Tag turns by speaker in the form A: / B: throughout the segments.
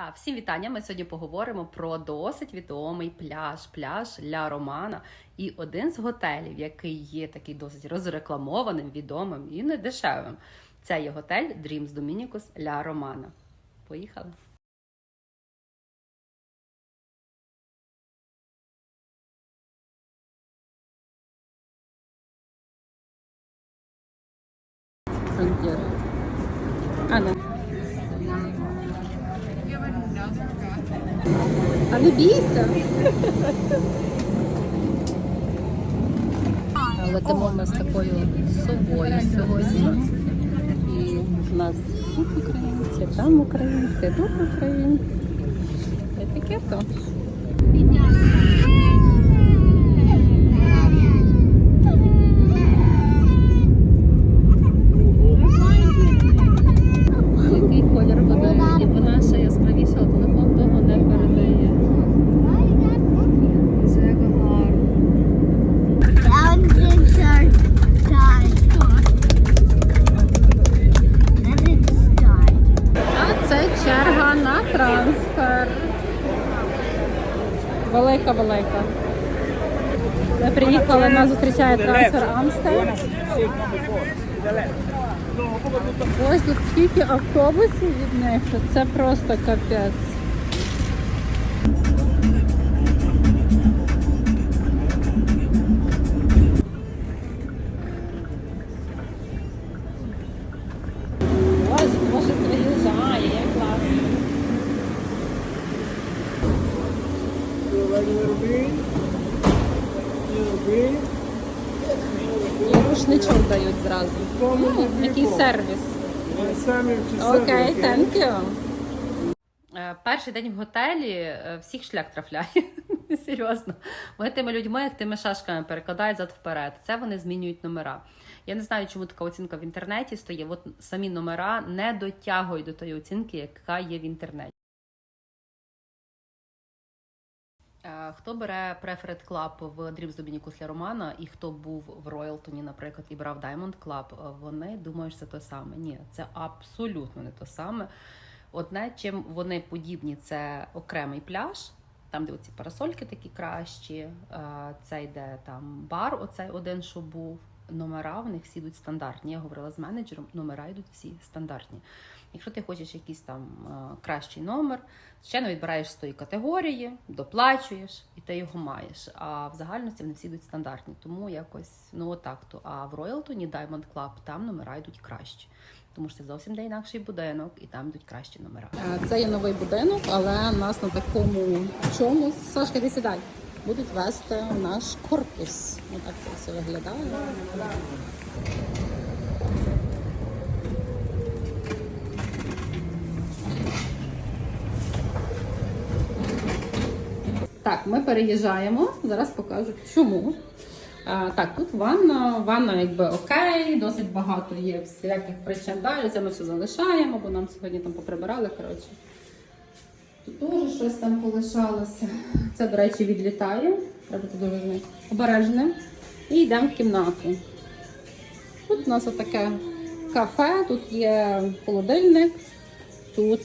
A: А, всім вітання. Ми сьогодні поговоримо про досить відомий пляж, пляж Ля Романа. І один з готелів, який є такий досить розрекламованим, відомим і недешевим. Це є готель Dreams Dominicus Ля Романа. Поїхали. Фронтір. А, не. А не бійся. Летимо ми з такою собою сьогодні. І в нас тут українці, там українці, тут українці. Таке то. Який колір води? І вона ще яскравіша, а телефон того не передає. Це як гарно. А це черга на трансфер. Велика. Ми приїхали, нас зустрічає трансфер Амстер. Ось тут скільки автобусів від них, що це просто капець. Окей, thank you. Е, Перший день в готелі е, всіх шлях трафляє. Серйозно. Вони тими людьми, як тими шашками перекладають зад вперед. Це вони змінюють номера. Я не знаю, чому така оцінка в інтернеті стоїть. От самі номера не дотягують до тої оцінки, яка є в інтернеті. Хто бере Preferred Club в Dreams кусля Романа, і хто був в Роялтоні, наприклад, і брав Diamond Club, е, вони думають, що це те саме. Ні, це абсолютно не те саме. Одне, чим вони подібні, це окремий пляж, там, де оці парасольки такі кращі, е, це йде там бар, оцей один, що був. Номера в них всі йдуть стандартні. Я говорила з менеджером, номера йдуть всі стандартні. Якщо ти хочеш якийсь там е, кращий номер, звичайно, відбираєш з тої категорії, доплачуєш і ти його маєш. А в загальності вони всі йдуть стандартні. Тому якось ну отак то. А в Роялтоні Diamond Club там номера йдуть кращі. Тому що це зовсім де інакший будинок, і там йдуть кращі номера. Це є новий будинок, але нас на такому чомусь. Сашка, ти сідай. Будуть вести наш корпус. Отак це все виглядає. Так, ми переїжджаємо. Зараз покажу чому. А, так, тут ванна, ванна якби окей, досить багато є всяких причин далі. Це ми все залишаємо, бо нам сьогодні там поприбирали. коротше. Тут теж щось там полишалося. Це, до речі, відлітає. Треба бути дуже обережним. І йдемо в кімнату. Тут у нас отаке кафе, тут є холодильник, тут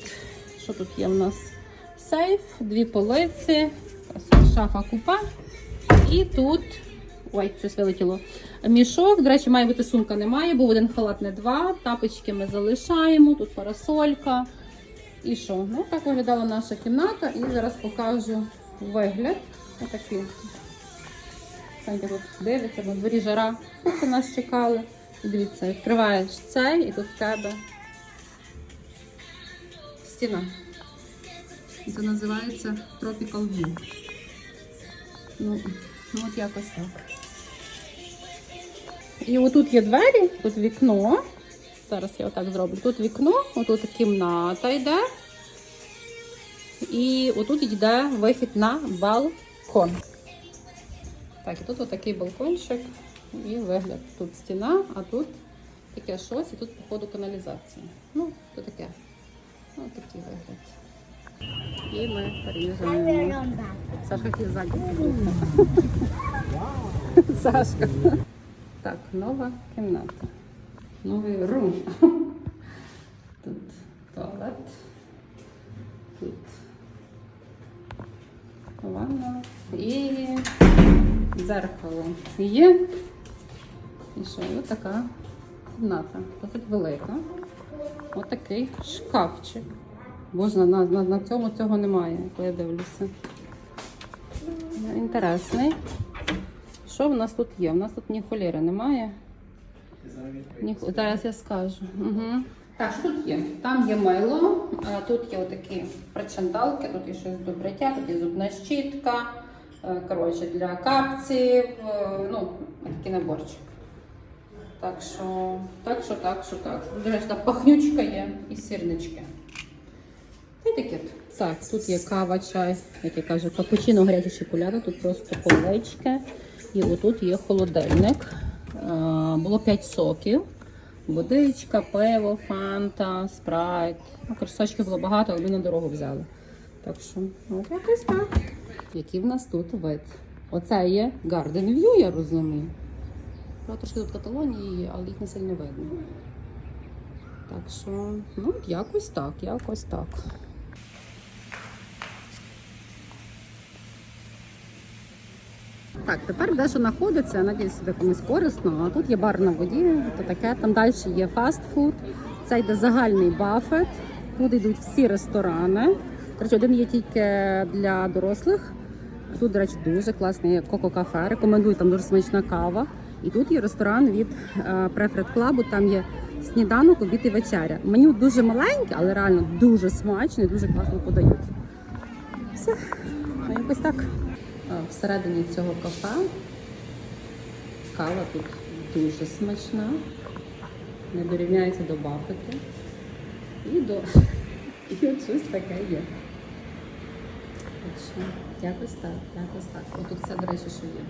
A: що тут є в нас? Сейф, дві полиці, шафа купа. І тут. Ой, щось вилетіло. Мішок. До речі, має бути сумка, немає, був один халат, не два. Тапочки ми залишаємо, тут парасолька. І що? Ну, так виглядала наша кімната. І зараз покажу вигляд. Отакий. Санька тут дивиться, на дворі жара. Тут нас чекали. І дивіться, відкриваєш цей, і тут в тебе стіна. Це називається Tropical View. Ну, ну от якось так. І отут є двері, тут вікно. Зараз я отак зроблю. Тут вікно, отут кімната йде. І отут йде вихід на балкон. Так, і тут отакий балкончик і вигляд. Тут стіна, а тут таке щось, і тут, походу, каналізація. Ну, то таке. Ну, такий вигляд. І ми переїжджаємо. Сашка хотів ззаді сидіти. Сашка. Так, нова кімната. Новий рум. Тут туалет. Тут ванна і дзеркало є. І що, і така кімната, досить велика. Отакий шкафчик. Боже, на, на, на цьому цього немає, коли я дивлюся. Інтересний. Що в нас тут є? У нас тут ні холєри немає. Ні, зараз я скажу. Угу. Так, що тут є? Там є мило, тут є отакі причандалки, тут є щось до бриття, тут є зубна щітка, е, коротше, для капців, е, ну, такий наборчик. Так що, так що, так що, так. Речі, там пахнючка є і й таке. Так, тут є кава, чай, як я кажу, капучино, гаряча шоколаду, тут просто полички. І отут є холодильник. Е, Було 5 соків. Водичка, пиво, фанта, спрайт. Ну, красочки було багато, але ми на дорогу взяли. Так що, от якось так. Який в нас тут вид? Оце є Garden View, я розумію. Правда, трошки тут Каталонії але їх не сильно видно. Так що, ну, якось так, якось так. Так, тепер дещо знаходиться, надіюсь, буде комусь корисно. А тут є бар на воді, то таке. Там далі є фастфуд. Це йде загальний бафет. Тут йдуть всі ресторани. Речі, один є тільки для дорослих. Тут, до речі, дуже класний коко-кафе. Рекомендую, там дуже смачна кава. І тут є ресторан від Preferred Club, там є сніданок, обід і вечеря. Меню дуже маленьке, але реально дуже смачне, дуже класно подають. Все, ну, якось так. Всередині цього кафе кава тут дуже смачна, не дорівняється до бафету. І до і от щось таке є. Так що якось так, якось так. Отут все, до речі, що є.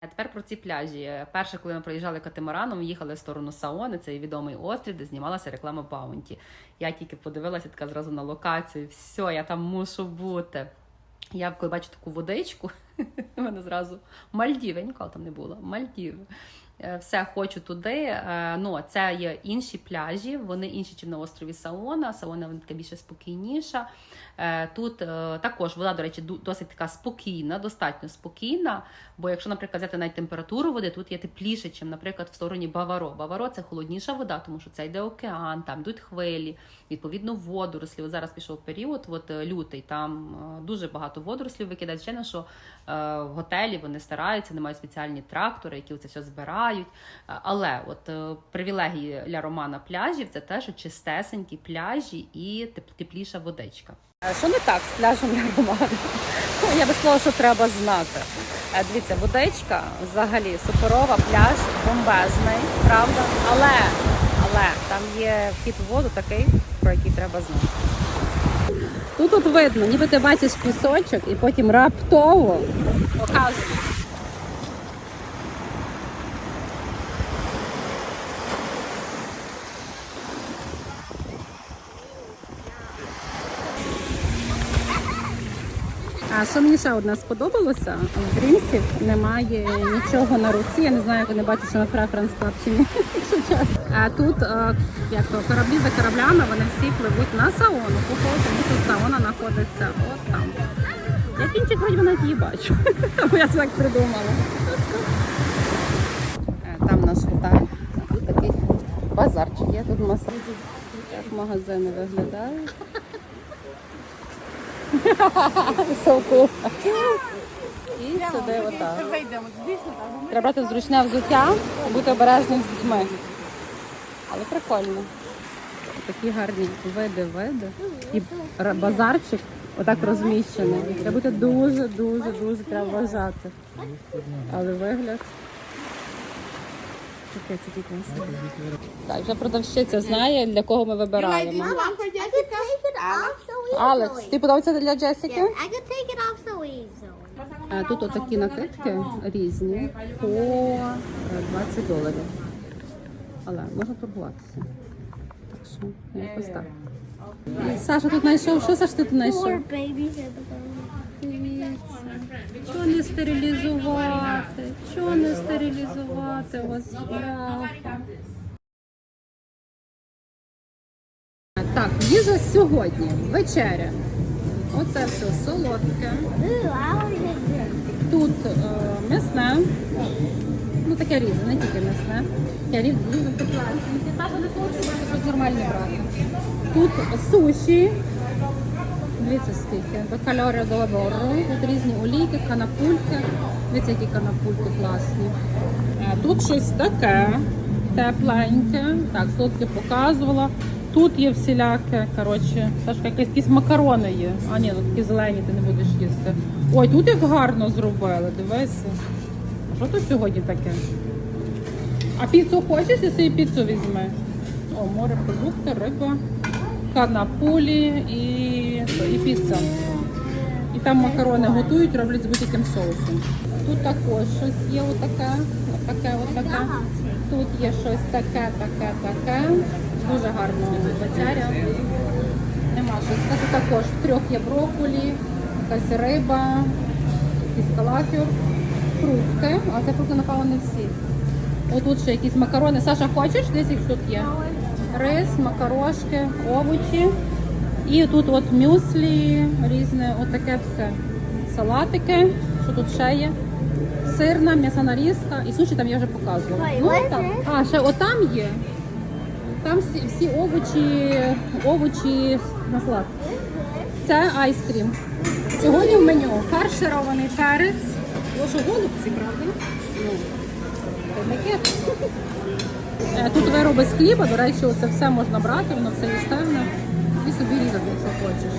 A: А тепер про ці пляжі. Перше, коли ми проїжджали катамараном, їхали в сторону Саони, цей відомий острів, де знімалася реклама Баунті. Я тільки подивилася така зразу на локацію. Все, я там мушу бути. Я коли бачу таку водичку, мене зразу Мальдівенько там не було. Мальдіви. Е, Все хочу туди. Е, Ну, це є інші пляжі, вони інші, ніж на острові Саона. Саона вона така більше спокійніша. Е, Тут також вода, до речі, досить така спокійна, достатньо спокійна. Бо якщо, наприклад, взяти навіть температуру води, тут є тепліше, ніж, наприклад, в стороні Баваро. Баваро це холодніша вода, тому що це йде океан, там йдуть хвилі, відповідно, водорослі. От зараз пішов період, от лютий, там дуже багато водорослів викидають. Звичайно, що в готелі вони стараються, не мають спеціальні трактори, які це все збирають. Е, Але от е, привілегії для Романа пляжів це те, що чистесенькі пляжі і тепліша водичка. Що не так з пляжем для Романа? Я би сказала, що треба знати. Е, Дивіться, водичка взагалі суперова, пляж бомбезний, правда? Але, але там є вхід у воду такий, про який треба знати. Тут от видно, ніби ти бачиш пісочок і потім раптово показує. Що мені ще одне сподобалося? В дрімсів немає нічого на руці. Я не знаю, як вони бачать, що на Preference Club чи ні. А тут е, як то кораблі за кораблями, вони всі пливуть на сауну. Тому що сауна знаходиться от там. Я кінчик хоч навіть її бачу. Бо я так придумала. Е, Там наш готель. Тут такий базарчик є. Тут масажі. Як магазини виглядають. So cool. І сюди отак. Треба брати зручне взуття, бути обережним з дітьми. Але прикольно. Такі гарні види, види. І базарчик отак розміщений. Треба бути дуже, дуже, дуже треба вважати. Але вигляд. Таке це класно. Так, вже продавщиця знає, для кого ми вибираємо.
B: One for
C: I could take it off so
A: Алекс, ти подобається для Джесіки?
C: Yeah, I could take it off so easily.
A: А тут отакі накидки різні по е, 20 доларів. Але можна турбуватися. Так що якось так. Саша тут знайшов. Що Саш ти тут знайшов? Чого не стерилізувати? Чого не стерилізувати? У вас Так, їжа сьогодні. Вечеря. Оце все солодке. Тут е, м'ясне. Ну таке різне, не тільки м'ясне. Я різне щось нормальне брати. Тут суші. Дивіться скільки. Бакальоре до лабору. Тут різні олійки, канапульки. Дивіться, які канапульки класні. Е, Тут щось таке тепленьке. Так, солодке показувала. Тут є всіляке, коротше, Сашка, якісь, макарони є. А ні, тут такі зелені ти не будеш їсти. Ой, тут як гарно зробили, дивися. А Що тут сьогодні таке? А піцу хочеш, я собі піцу візьми. О, морепродукти, риба, канапулі і, і піца. І там макарони готують, роблять з будь-яким соусом. Тут також щось є отаке, отаке, отаке. Тут є щось таке, таке, таке. Дуже гарно вечеря. Нема щось. Тут також в трьох є брокколі, якась риба, якийсь калафір, фрукти. А це фрукти, напевно, не всі. Отут ще якісь макарони. Саша, хочеш? Десь їх тут є. Рис, макарошки, овочі. І тут от мюслі, різне, отаке все. Салатики, що тут ще є. Сирна, м'ясна нарізка. І суші там я вже показувала. Ну. А, ще отам є. Там всі, всі овочі, овочі на салат. Це айскрім. Сьогодні в меню фарширований перець. О, голубці, правда? Ну. Е, Тут вироби з хліба, до речі, це все можна брати, воно все їстевне. І собі різати, якщо хочеш.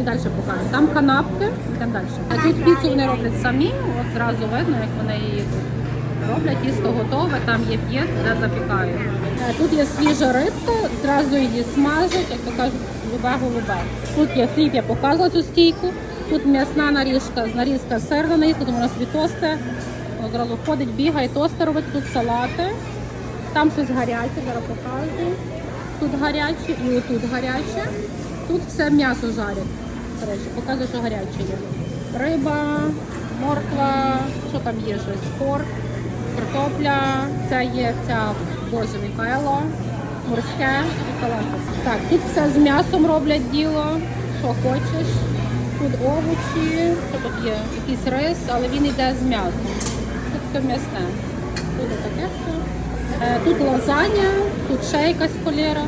A: І далі покажу. Там канапки, йдемо далі. А тут піцу вони роблять самі, от зразу видно, як вони її роблять, тісто готове, там є п'єт, де запікають. Е, Тут є свіжа рибка, зразу її смажать, як то кажуть, любе голубе. Тут є хліб, я показувала цю стійку. Тут м'ясна нарізка, нарізка сирна нарізка, тому у нас собі тости. Одразу ходить, бігає, тости робить, тут салати. Там щось гаряче, зараз показую. Тут гаряче і отут гаряче. Тут все м'ясо жарять. До показую, що гаряче є. Риба, морква, що там є щось? Порк, картопля, це є ця боже Михайло, морське і калатус. Так, тут все з м'ясом роблять діло, що хочеш. Тут овочі, тут є? Якийсь рис, але він йде з м'ясом. Тут все м'ясне. Тут таке все. Е, Тут лазаня, тут ще якась холєра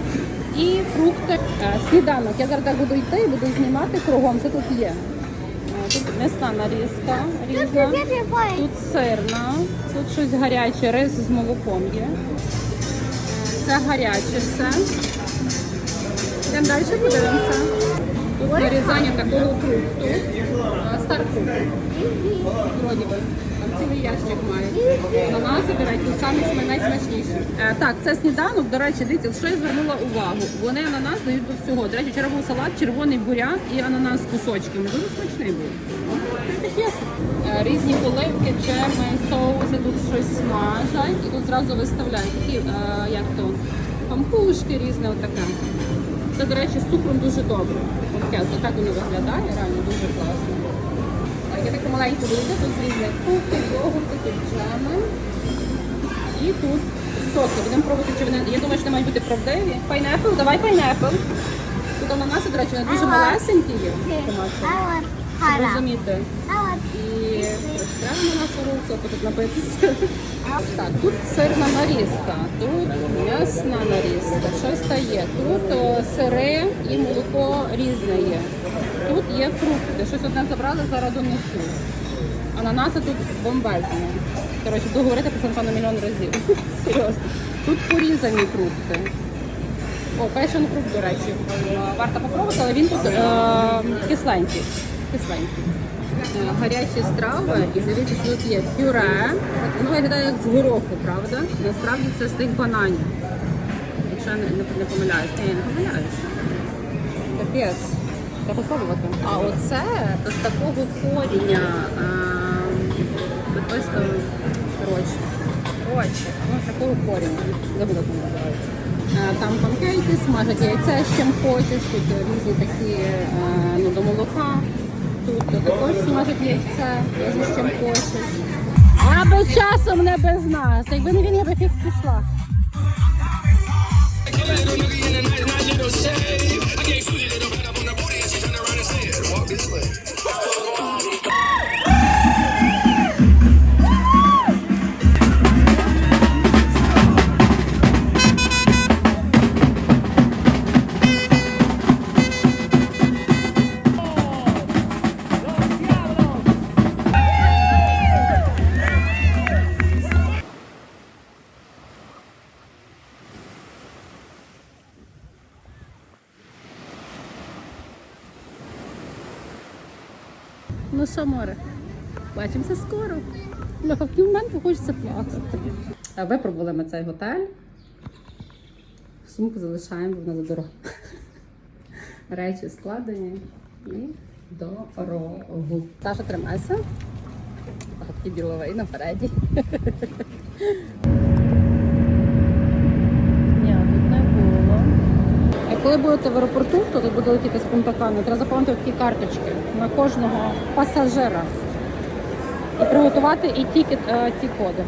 A: і фрукти. Е, Сніданок. Я зараз так буду йти і буду знімати кругом, що тут є. Тут м'ясна нарізка різна. Тут сирна, тут щось гаряче, рис з молоком є. Це гаряче все. Йдемо далі подивимося. Тут нарізання такого фрукту. Е, Вроді би. Цілий ящик має. Ананаси, до речі, самі сме- Е, так, це сніданок. До речі, дивіться, що я звернула увагу. Вони ананас дають до всього. До речі, вчора був салат, червоний буряк і ананас з кусочками. Дуже смачний був. Е, Різні оливки, джеми, соуси, тут щось смажать і тут зразу виставляють такі, е, як то, пампушки різне, отаке. Це, до речі, з цукром дуже добре. Отак воно виглядає, реально дуже класно. Маленьку вийду, тут різні фрукти, йогурти, тут джеми. І тут соки. Будемо пробувати, чи вони. Я думаю, що вони мають бути правдиві. Пайнепл, давай пайнепл. Тут ананаси, до речі, вони дуже малесенькі є. Томати. Щоб розуміти. І треба на нашого соку тут напитися. Так, тут сирна нарізка, тут м'ясна нарізка, щось та є. Тут о, сири і молоко різне є. Тут є фрукти. Щось одне забрали, зараз донесу. Ананаси тут бомбезні. Коротше, буду говорити про це напевно мільйон разів. Серйозно. Тут порізані фрукти. О, пешен фрукт, до речі, варто попробувати, але він тут е, кисленький. кисленький. Е, Гарячі страви, і дивіться, тут є пюре. Воно виглядає як з гороху, правда? Насправді це з тих бананів. Якщо я не, не, не помиляюсь. Ні, не помиляюсь. Капець. Треба пробувати. А оце з такого коріння. Ось коротше. Коротше, ну такого коріння. Забула, воно називається. Е, Там панкейки, смажать яйця з чим хочеш, тут різні такі е, ну, до молока. Тут також смажать яйця, теж з чим хочеш. А без часу не без нас. Якби не він, я би фіг пішла. Ну Oh. Що, море? Бачимося скоро. Бляха, в момент хочеться плакати. Випробували ми цей готель. Сумку залишаємо, бо вона за дорога. Речі складені і дорогу. Саша, тримайся. А такий діловий напереді. Ні, тут не було. А коли будете в аеропорту, то тут буде летіти з пунктаками, треба заповнити такі карточки на кожного пасажира. І приготувати і тільки е, ті коди.